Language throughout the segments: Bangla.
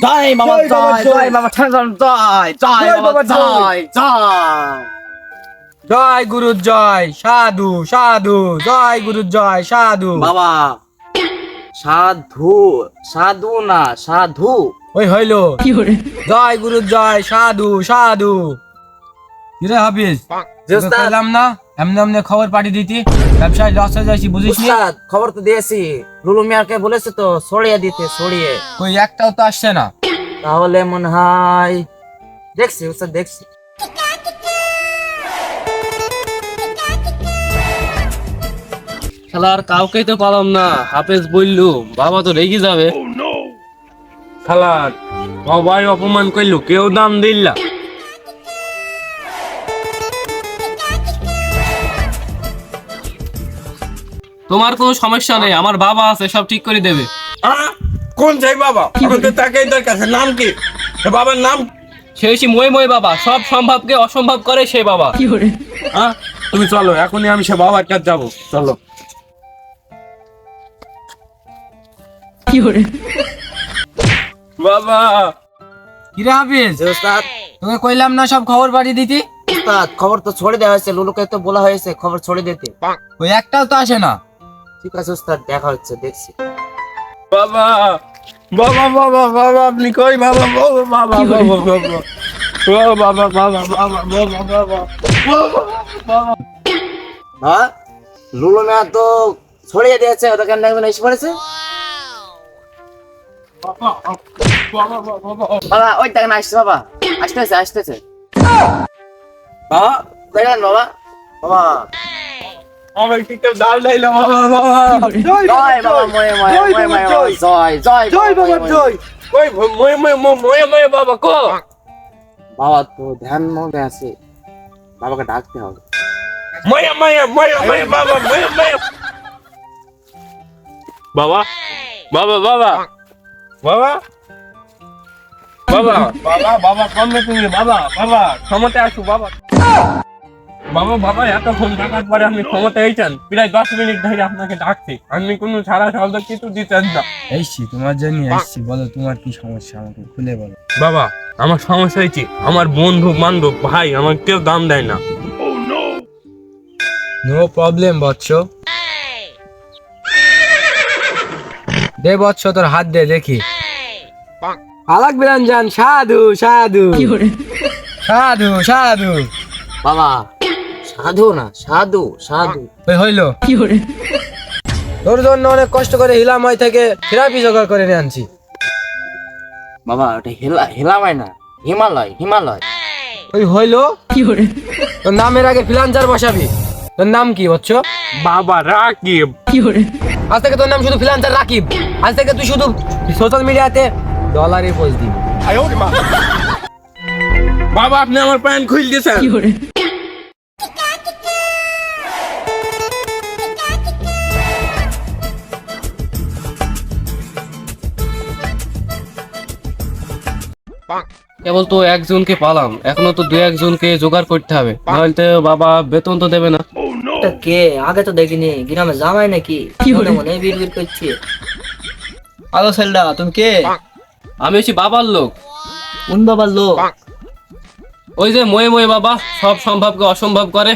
জয় বাবা জয় বাবা, জয় জয়। জয় বাবা ঠাকুর জয় জয় জয় বাবা বাবা, জয়। জয় জয় জয় গুরু জয় সাধু সাধু জয় গুরু জয় সাধু বাবা সাধু সাধু না সাধু ওই হইল জয় গুরু জয় সাধু সাধু কিরে হাফিজ না এমনি এমনি খবর পাঠিয়ে দিতি ব্যবসায় লস হয়ে যাচ্ছি বুঝিস নি? উস্তাদ খবর তো দিয়েছি। লুলু মিয়াকে বলেছে তো সরিয়ে দিতে সরিয়ে। কই একটাও তো আসছে না। তাহলে মনে হয় দেখছি উস্তাদ দেখছি। শালা আর কাউকেই তো পালাম না। হাফেজ বললু বাবা তো রেগে যাবে। খালার সবাই অপমান করল কেউ দাম দিল্লা তোমার কোনো সমস্যা নেই আমার বাবা আছে সব ঠিক করে দেবে। কোন সেই বাবা? তাকেই দরকার আছে। নাম কি? এ বাবার নাম? সে হচ্ছে মই মই বাবা। সব সম্ভবকে অসম্ভব করে সে বাবা। কি হ্যাঁ তুমি চলো এখনই আমি সে বাবার কাছে যাব। চলো। কি করে? বাবা! কিরে হাফিজ? জি, উস্তাদ তোকে কইলাম না সব খবর পাঠিয়ে দিতি? উস্তাদ খবর তো ছড়ে দেওয়া হয়েছে লুলুকে তো বলা হয়েছে খবর ছড়ে দিতে। ওই একটাও তো আসে না। ঠিক আছে উস্তাদ দেখা হচ্ছে দেখছি বাবা বাবা বাবা বাবা আপনি কই বাবা বাবা বাবা বাবা বাবা বাবা বাবা বাবা বাবা বাবা হ্যাঁ তো ছড়িয়ে দিয়েছে ওদেরকে একজন এসে পড়েছে বাবা ওই দেখেন আসছে বাবা আসতেছে আসতেছে বাবা দেখেন বাবা বাবা আমার কি কেউ ডাল দিল বাবা বাবা জয় বাবা ময়ে ময়ে ময়ে বাবা, ময়ে জয়। জয় জয় বাবা। জয় ওই ময়ে ময়ে ময়ে ময়ে বাবা কো? বাবা তো ধ্যান মধ্যে আছে। বাবাকে ডাকতে হবে। ময়ে ময়ে ময়ে ময়ে বাবা ময়ে ময়ে। বাবা বাবা বাবা। বাবা? বাবা বাবা বাবা কমে তুমি বাবা বাবা। ক্ষমতা আসু বাবা। বাবা বাবা এতক্ষণ ডাকার পরে আপনি ক্ষমতা এইছেন প্রায় দশ মিনিট ধরে আপনাকে ডাকছি। আপনি কোনো সারা শব্দ কিছু দিতেন না। এসছি তোমার জন্য এসছি বলো তোমার কি সমস্যা? আমাকে খুলে বলো। বাবা আমার সমস্যা হয়েছে। আমার বন্ধু বান্ধব ভাই আমার কেউ দাম দেয় না। নো প্রবলেম বৎস। দে বৎস তোর হাত দে দেখি। আলাক বিরঞ্জন সাধু সাধু। সাধু সাধু। বাবা সাধু না সাধু সাধু। হইল। তোর জন্য অনেক কষ্ট করে হিলাময় থেকে থেরাপি জোগাড় করে নিয়ে আনছি। বাবা ওটা হেলা হেলামায় না হিমালয় হিমালয়। ওই হইল? তোর নামের আগে ফিলান্সার বসাবি। তোর নাম কি বৎস বাবা রাকিব। আজ থেকে তোর নাম শুধু ফিলান্সার রাকিব। আজ থেকে তুই শুধু সোশ্যাল মিডিয়াতে ডলারে পোস্ট দিবি। বাবা আপনি আমার প্যান্ট খুল দিয়েছেন। কেবল তো একজনকে পালাম এখনও তো দু একজনকে জোগাড় করতে হবে। নাহলে তো বাবা বেতন তো দেবে না। কে? আগে তো দেখিনি। গ্রামে জামাই নাকি? মনে মনে বিড় বিড় করছে। আলো সেলডা তুমি কে? আমি হচ্ছি বাবার লোক। কোন বাবার লোক? ওই যে ময়ে ময়ে বাবা সব সম্ভবকে অসম্ভব করে।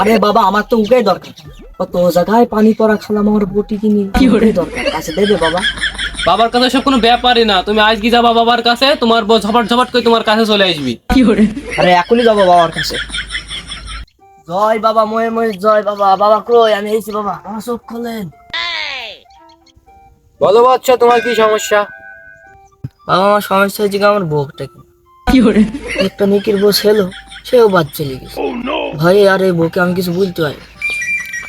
আরে বাবা আমার তো উকেই দরকার। কত জায়গায় পানি পড়া খালাম আমার বটি কিনি। কি দরকার। কাছে দেবে বাবা। বাবার কাছে সব কোনো ব্যাপারই না। তুমি আজ কি যাবা বাবার কাছে তোমার বউ ঝপাট ঝপাট করে তোমার কাছে চলে আসবি। কি করে? আরে এখনই যাব বাবার কাছে। জয় বাবা ময়ে ময়ে জয় বাবা। বাবা কই? আমি এসেছি বাবা আমার চোখ খোলেন। বলো বৎস তোমার কি সমস্যা? বাবা আমার সমস্যা হয়েছে কি আমার বউটা কি করে? একটা নিকির বউ ছিল সেও বাদ চলে গেছে। ভাই আর এই বউকে আমি কিছু বলতে হয়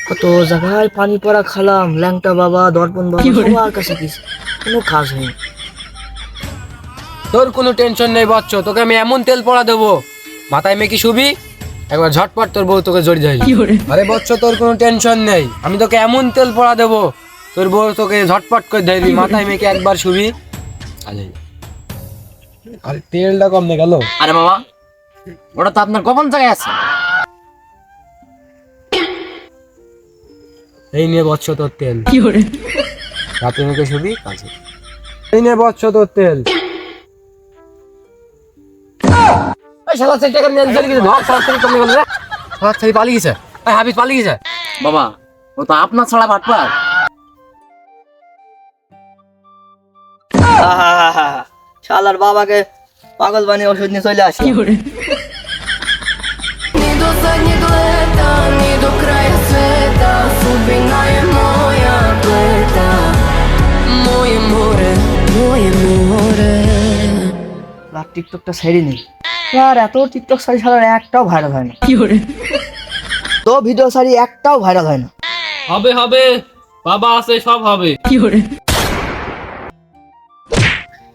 কত জায়গায় পানি পড়া খালাম ল্যাংটা বাবা দর্পণ বাবা সবার কাছে গেছি কোনো কাজ হয়নি তোর কোনো টেনশন নেই বচ্চ তোকে আমি এমন তেল পড়া দেবো। মাথায় মেকি শুবি একবার ঝটপট তোর বউ তোকে জড়ি যাই আরে বচ্চ তোর কোনো টেনশন নেই। আমি তোকে এমন তেল পড়া দেবো তোর বউ তোকে ঝটপট করে ধরবি মাথায় মেকে একবার শুবি। আরে তেলটা কম গেল। আরে বাবা ওটা তো আপনার গোপন জায়গায় আছে। এই নিয়ে বচ্চ তোর তেল। রাতে মেকে শুবি কাছে এই তোর তেল। এই শালা ছেলে টাকা নিয়ে চলে গেছে ধর শালা ছেলে কমে গেল রে। শালা ছেলে পালিয়ে গেছে। এই হাবিজ পালিয়ে গেছে। বাবা ও তো আপনার ছাড়া বাটপার শালার বাবাকে পাগল বানিয়ে ওষুধ নিয়ে চলে আসি। টিকটকটা নেই আর এত টিকটক সারি ছাড়ার একটাও ভাইরাল হয় না। তো ভিডিও সারি একটাও ভাইরাল হয় না। হবে হবে। বাবা আছে সব হবে।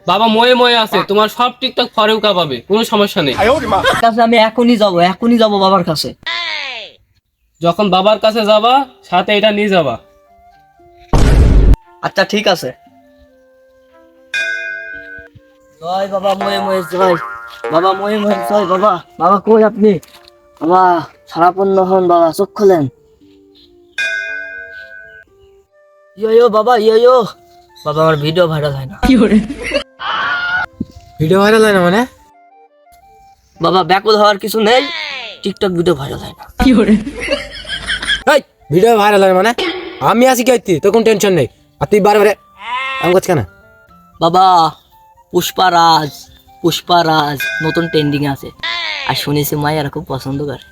বাবা ময়ে ময়ে আছে। তোমার সব টিকটক ফরেউকা পাবে। কোনো সমস্যা নেই। কাছে আমি এখনই যাব এখনই যাব বাবার কাছে। যখন বাবার কাছে যাবা সাথে এটা নিয়ে যাবা। আচ্ছা ঠিক আছে। জয় বাবা ময়ে ময়ে জয়। বাবা ময়ে ময়ে জয় বাবা। বাবা কই আপনি? বাবা সারাপন্ন হন বাবা চোখ খোলেন। ইয়ো ইয়ো বাবা ইয়ো। ইয়ো বাবা আমার ভিডিও ভাইরাল হয় না। ভিডিও ভাইরাল হয় না মানে? বাবা ব্যাকুল হওয়ার কিছু নেই। টিকটক ভিডিও ভাইরাল হয় না। কি এই ভিডিও ভাইরাল হয় মানে? আমি আছি কি হইতি তোর কোনো টেনশন নেই। আর তুই বারে বারে কেন? বাবা পুষ্পারাজ পুষ্পারাজ নতুন ট্রেন্ডিং আছে। আর শুনেছি মায়েরা খুব পছন্দ করে।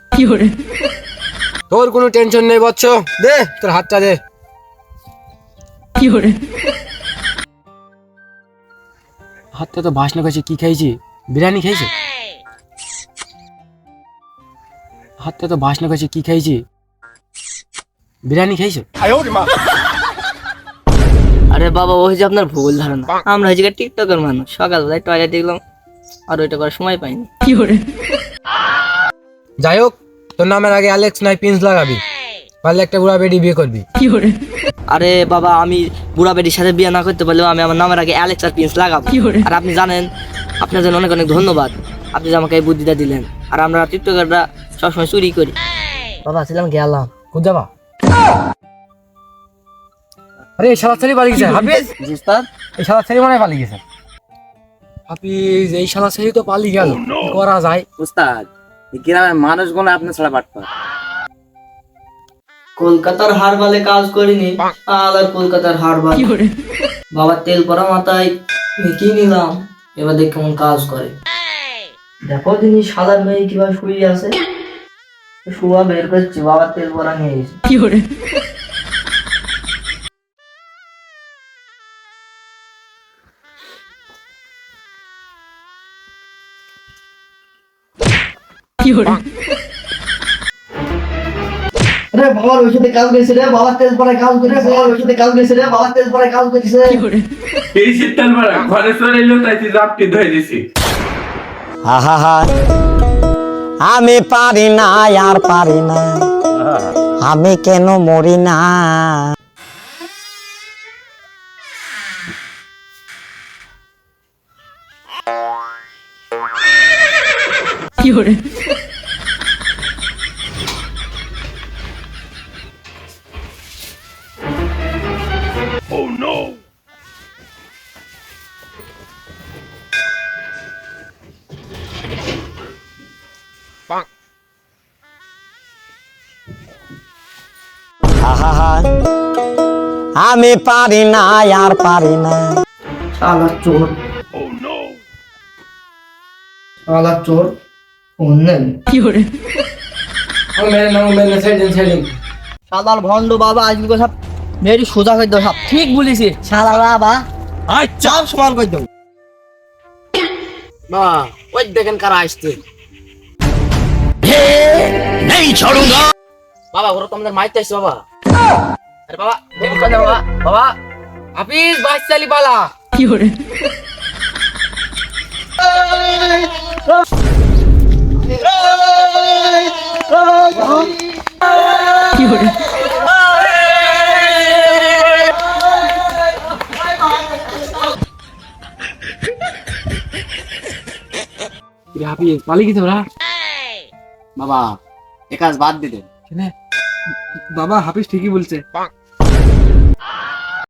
তোর কোনো টেনশন নেই বচ্চ দে তোর হাতটা দে। হাতটা তো বাসনা করছে কি খাইছি বিরিয়ানি খাইছে হাতটা তো বাসনা করছে কি খাইছি বিরিয়ানি খাইছো আরে বাবা ওই যে আপনার ভুল ধারণা। আমরা হয়েছি টিকটকের মানুষ। সকালবেলায় টয়লেট দেখলাম আর ওইটা করার সময় পাইনি। কি করে যাই হোক তোর নামের আগে অ্যালেক্স নাই পিন্স লাগাবি। পারলে একটা বুড়া বেডি বিয়ে করবি। কি করে আরে বাবা আমি বুড়া বেটির সাথে বিয়ে না করতে পারলেও আমি আমার নামের আগে অ্যালেক্স আর পিন্স লাগাবো। আর আপনি জানেন আপনার জন্য অনেক অনেক ধন্যবাদ। আপনি যে আমাকে এই বুদ্ধিটা দিলেন। আর আমরা টিকটকাররা সবসময় চুরি করি। বাবা ছিলাম গেলাম। যাবা আরে এই শালা ছেলে পালিয়ে গেছে হাফিজ। জি উস্তাদ? এই শালা ছেলে মনে হয় পালিয়ে গেছে। হাফিজ এই শালা ছেলে তো পালিয়ে গেল। কি করা যায়। উস্তাদ এই গ্রামের মানুষগুলো আপনার ছাড়া বাটপার কলকাতার হারবালে কাজ করিনি আর কলকাতার হারবাল। বাবার তেল পরা মাথায় মেখে নিলাম? এবার দেখ কেমন কাজ করে। দেখো তিনি সাদার মেয়ে কীভাবে শুয়ে আছে। শুয়া বের করছি বাবার তেল পরা নিয়ে গেছে রে বাবার ওষুধে কাজ করেছে রে বাবার তেল পরে কাজ করেছে। বাবার ওষুধে কাজ করেছে রে বাবার তেল পরে কাজ করেছে। এই শীতকাল বেলা ঘরে চলে এলো তাই জাপটি ধরে দিছি। আহা আমি পারি না আর পারি না। আমি কেন মরি না? আহা আমি পারি না আর পারি না। শালা চোর। শালা চোর নেই দিন শালার ভন্ড বাবা আজকে সব মেরি সোজা করে দাও সব ঠিক বলিস শালা বাবা আচ্ছা। সমান করে দাও। বাবা ওই দেখেন কারা আসছে। বাবা ওরা তো আমাদের মাইতে আসছে বাবা। আরে বাবা বাবা বাবা। হাফিজ বাইশ চালি পালা কি রে হাফিজ পালিয়ে গেছে ওরা বাবা এ কাজ বাদ দিলেন বাবা হাফিজ ঠিকই বলছে।